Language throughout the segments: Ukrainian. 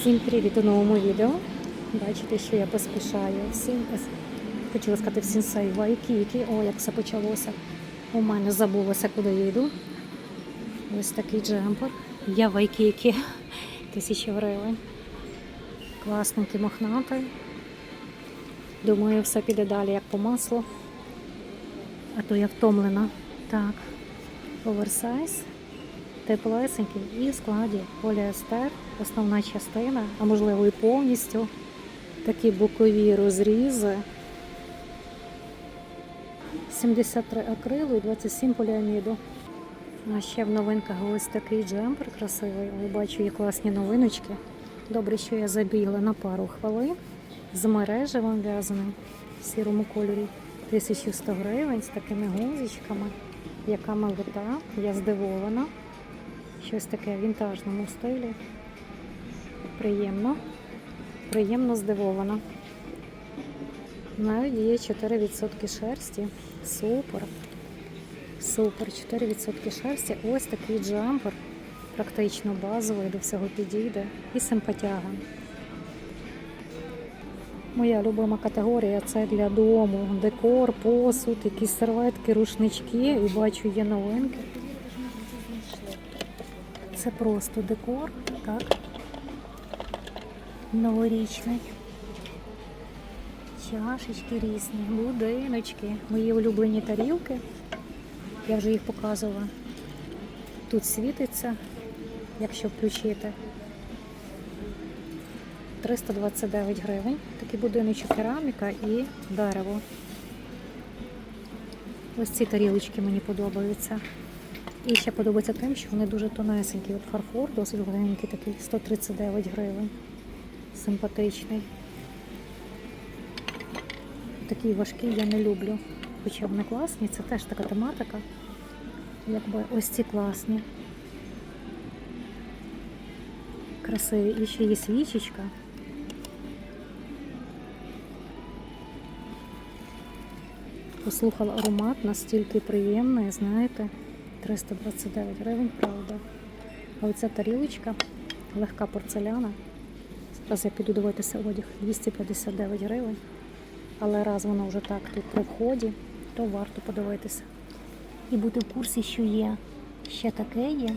Всім привіт у новому відео. Бачите, що я поспішаю. Всім хотіла сказати всім сей вайкіки. О, як все почалося. У мене забулося, куди я йду. Ось такий джемпер. Я вайкіки. Тисяча гривень. Класненький мохнатий. Думаю, все піде далі, як по маслу. А то я втомлена. Так. Оверсайз теплесенький і в складі поліестер, основна частина, а можливо і повністю такі бокові розрізи. 73 акрилу і 27 поліаміду. А ще в новинках ось такий джемпер красивий. Ви бачу, є класні новиночки. Добре, що я забігла на пару хвилин з мережевим в'язаним в сірому кольорі. 1100 гривень з такими гузичками. Яка милота, я здивована. Щось таке в вінтажному стилі. Приємно. Приємно здивована. Навіть є 4% шерсті. Супер. Супер. 4% шерсті. Ось такий джампер. Практично базовий, до всього підійде. І симпатяга. Моя любима категорія це для дому. Декор, посуд, якісь серветки, рушнички. І бачу, є новинки. Це просто декор, так? Новорічний. Чашечки різні, будиночки, мої улюблені тарілки. Я вже їх показувала. Тут світиться, якщо включити. 329 гривень. Такий будиночок кераміка і дерево. Ось ці тарілочки мені подобаються. І ще подобається тим, що вони дуже тонесенькі. От фарфор, досить легенький, такий 139 гривень. Симпатичний. Такий важкий я не люблю. Хоча вони класні, це теж така тематика. Якби ось ці класні. Красиві. І ще є свічечка. Послухала аромат, настільки приємний, знаєте. 329 гривень, правда. А оця тарілочка, легка порцеляна. Зараз я піду дивитися одяг 259 гривень. Але раз вона вже так тут при вході, то варто подивитися. І бути в курсі, що є. Ще таке є.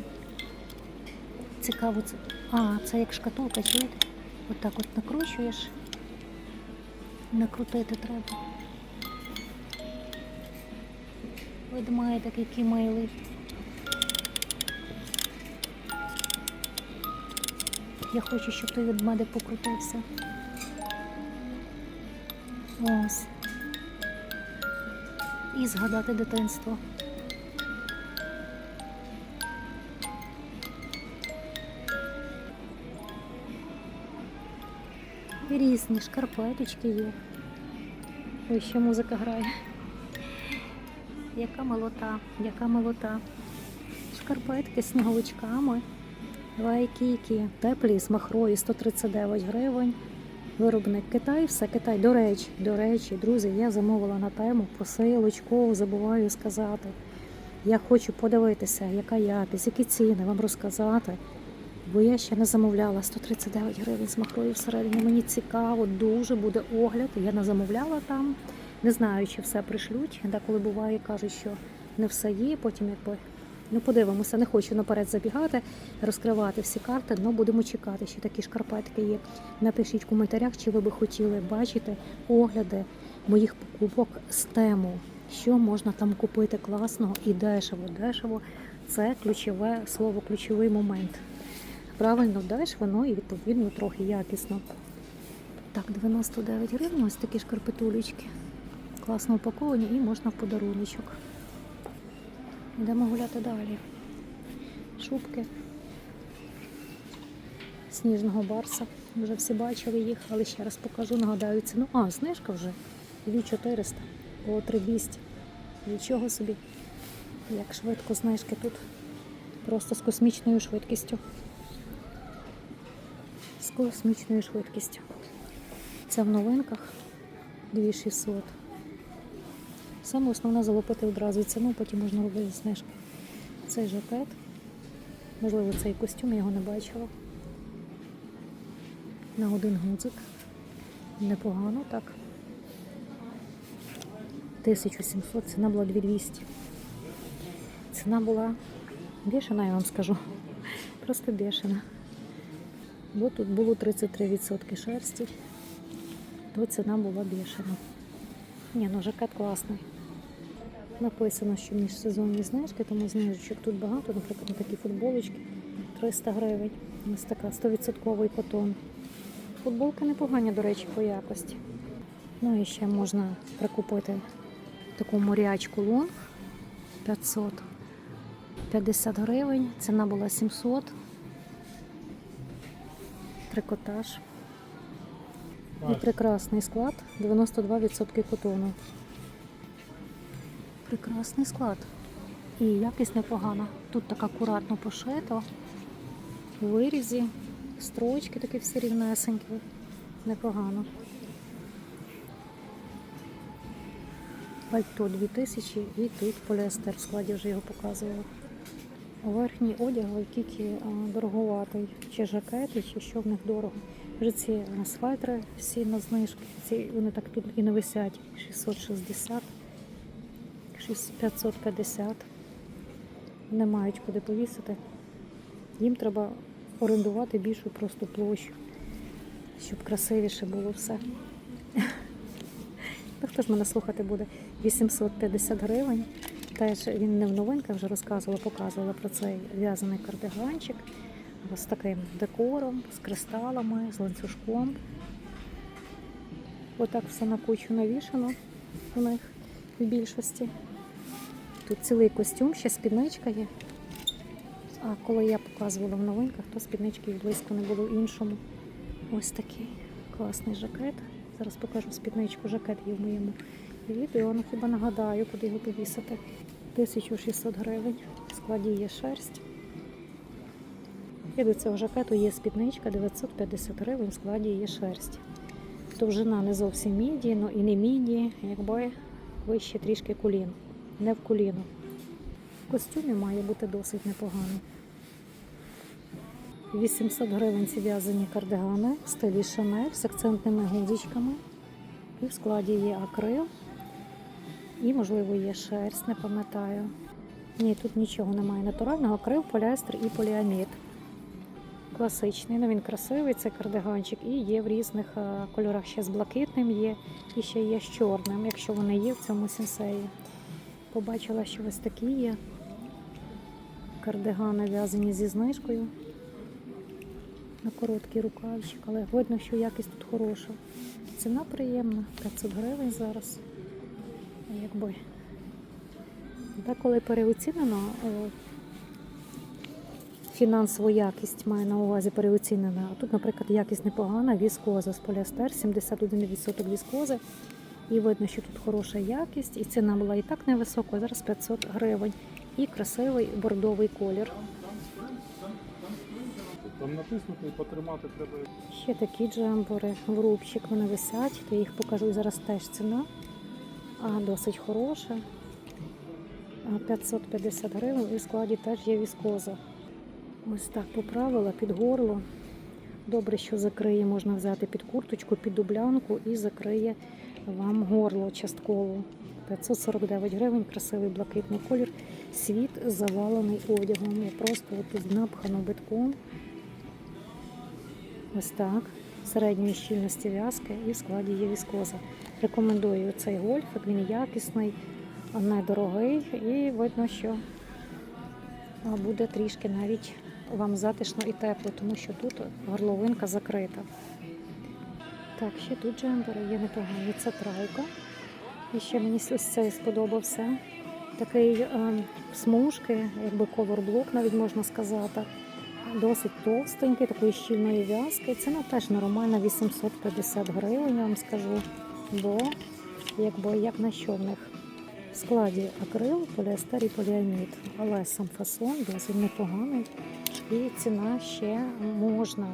Цікаво, це. А, це як шкатулка, чуєте? Отак от накручуєш. Накрутити треба. Видимає такий кімейлий. Я хочу, щоб той ведмедик покрутився. Ось. І згадати дитинство. Різні шкарпеточки є. Ось ще музика грає. Яка молота, яка молота. Шкарпетки з сніговичками. Вайкіки, теплі з махрою 139 гривень. Виробник Китай, все Китай. До речі, до речі, друзі, я замовила на тему посилочку, забуваю сказати. Я хочу подивитися, яка якість, які ціни вам розказати. Бо я ще не замовляла 139 гривень з махрою всередині. Мені цікаво, дуже буде огляд. Я не замовляла там. Не знаю, чи все пришлють. Деколи буває, кажуть, що не все є, потім якби. Ну, подивимося, не хочу наперед забігати, розкривати всі карти, але будемо чекати, що такі шкарпетки є. Напишіть в коментарях, чи ви би хотіли бачити огляди моїх покупок з тему, що можна там купити класного і дешево. Дешево це ключове слово, ключовий момент. Правильно, дешево, ну і відповідно трохи якісно. Так, 99 гривень, ось такі шкарпетулечки. Класно упаковані і можна в подаруночок. Йдемо гуляти далі. Шубки сніжного барса. Вже всі бачили їх, але ще раз покажу, нагадаю ціну. А, знижка вже 2400 по 3200. Нічого собі. Як швидко знижки тут. Просто з космічною швидкістю. З космічною швидкістю. Це в новинках 2600. Саме основне залопити одразу ціну, потім можна робити знижки. Цей жакет, можливо, цей костюм, я його не бачила. на один гудзик. Непогано так. 1700, ціна була 2200. Ціна була бешена, я вам скажу. Просто бешена. Бо тут було 33% шерсті, то ціна була бешена. Ні, ну жакет класний. Написано, що міжсезонні знижки, тому знижечок тут багато, наприклад, на такі футболочки 300 гривень. Ось така 100% котон. Футболки непогані, до речі, по якості. Ну і ще можна прикупити таку морячку лонг 500. 50 гривень, ціна була 700. Трикотаж. І прекрасний склад 92% котону. Прекрасний склад. І якість непогана. Тут так акуратно пошито. Вирізі, строчки такі всі рівнесенькі. Непогано. Пальто 2000 і тут поліестер в складі вже його показувала. Верхній одяг а, дороговатий. Чи жакети, чи що в них дорого. Вже ці а, свайтери всі на знижки. Ці вони так тут і не висять. 660, 550. Не мають куди повісити. Їм треба орендувати більшу просто площу, щоб красивіше було все. Ну, хто ж мене слухати буде? 850 гривень. Теж він не в новинках вже розказувала, показувала про цей в'язаний кардиганчик з таким декором, з кристалами, з ланцюжком. Отак все на кучу навішано у них в більшості. Тут цілий костюм, ще спідничка є. А коли я показувала в новинках, то спіднички і близько не було іншому. Ось такий класний жакет. Зараз покажу спідничку, жакет є в моєму відео. Ну хіба нагадаю, куди його повісити. 1600 гривень. В складі є шерсть. І до цього жакету є спідничка 950 гривень, в складі є шерсть. Довжина не зовсім міді, ну і не міді, якби вище трішки колін. Не в коліно. В костюмі має бути досить непогано. 800 гривень ці в'язані кардигани в стилі Шанель з акцентними гудзичками. І в складі є акрил. І, можливо, є шерсть, не пам'ятаю. Ні, тут нічого немає. Натурального акрил, поліестер і поліамід. Класичний, ну він красивий, це кардиганчик. І є в різних е, кольорах ще з блакитним є, і ще є з чорним, якщо вони є в цьому сенсеї. Побачила, що ось такі є. Кардигани в'язані зі знижкою на короткий рукавчик, але видно, що якість тут хороша. Ціна приємна, 500 гривень зараз. Якби. Деколи переоцінено е, фінансову якість має на увазі переоцінена. А тут, наприклад, якість непогана, віскоза з поліестер, 71% віскози. І видно, що тут хороша якість, і ціна була і так невисока, зараз 500 гривень. І красивий бордовий колір. Там написано, і потримати треба. Ще такі джембори в рубчик вони висять, то я їх покажу зараз теж ціна. А досить хороша. 550 гривень і в складі теж є віскоза. Ось так поправила під горло. Добре, що закриє, можна взяти під курточку, під дублянку і закриє вам горло частково. 549 гривень, красивий блакитний колір. Світ завалений одягом. Я просто тут напхано битком. Ось так. Середньої щільності в'язки і в складі є віскоза. Рекомендую цей гольфик, він якісний, недорогий і видно, що буде трішки навіть вам затишно і тепло, тому що тут горловинка закрита. Так, ще тут джембери є непогані. Це тройка. І ще мені ось цей сподобався. Такий е, смужки, якби коверблок, навіть можна сказати. Досить товстенький, такої щільної в'язки. Ціна теж нормальна, 850 гривень, я вам скажу. Бо якби як на що в них. В складі акрил, поліестер і поліамід. Але сам фасон досить непоганий. І ціна ще можна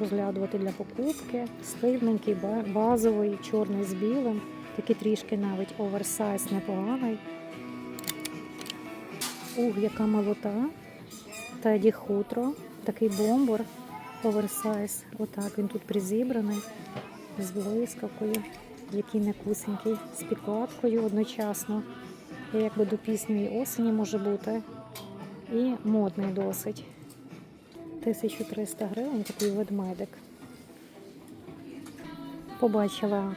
розглядувати для покупки. Стильненький, базовий, чорний з білим. Такий трішки навіть оверсайз непоганий. Ух, яка молота. Теді хутро, такий бомбор. оверсайз. Отак він тут призібраний з блискавкою, який не кусенький, з підкладкою одночасно. І якби до пізньої осені може бути. І модний досить. 1300 гривень такий ведмедик. Побачила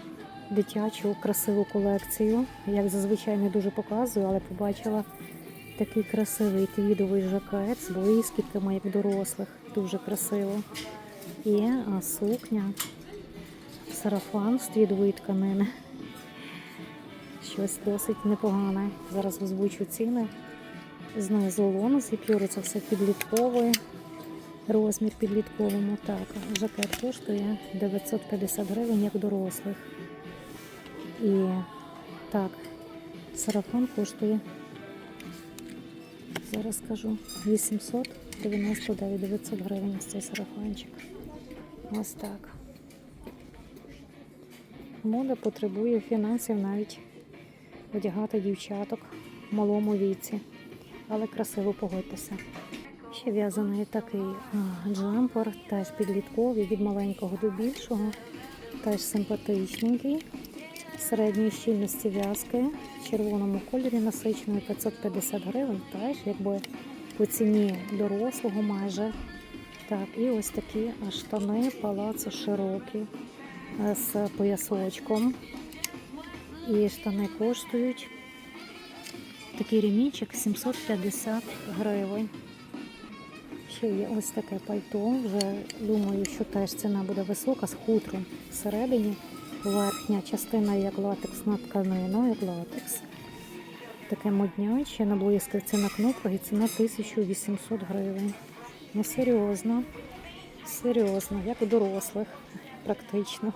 дитячу красиву колекцію. Як зазвичай не дуже показую, але побачила такий красивий твідовий жакет з блискітками, як дорослих. Дуже красиво. І сукня, сарафан з твідової тканини. Щось досить непогане. Зараз озвучу ціни. Знизу лону з епюри це все підлітковий. Розмір підлітковому. Так, жакет коштує 950 гривень як дорослих. І так, сарафан коштує. Зараз скажу 899 900 гривень ось цей сарафанчик. Ось так. Мода потребує фінансів навіть одягати дівчаток в малому віці. Але красиво погодьтеся. Ще в'язаний такий джемпер, теж підлітковий від маленького до більшого, теж симпатичненький, середньої щільності в'язки, в червоному кольорі насиченої 550 гривень, теж якби по ціні дорослого майже. Так, і ось такі штани палацо широкі е, з поясочком. І штани коштують такий ремінчик 750 гривень. Ще є ось таке пальто. Вже думаю, що теж ціна буде висока з хутром всередині. Верхня частина як латексна тканина, як латекс. Таке модняче на блискавці на кнопках і ціна 1800 гривень. Ну серйозно, серйозно, як у дорослих, практично.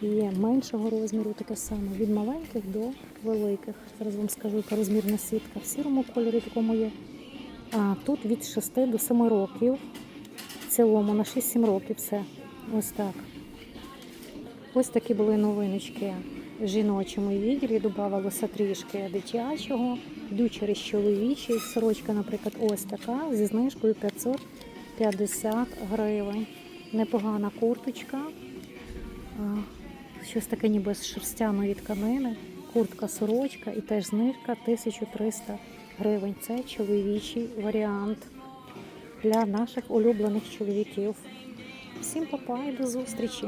Є меншого розміру таке саме, від маленьких до великих. Зараз вам скажу, яка розмірна сітка. В сірому кольорі такому є. Тут від 6 до 7 років. В цілому на 6-7 років все. Ось так. Ось такі були новиночки в жіночому відділі. Додавалося трішки дитячого, йду через чоловічий. Сорочка, наприклад, ось така зі знижкою 550 гривень. Непогана курточка. Щось таке ніби з шерстяної тканини. Куртка, сорочка і теж знижка 1300 гривень. Це чоловічий варіант для наших улюблених чоловіків. Всім папа і до зустрічі!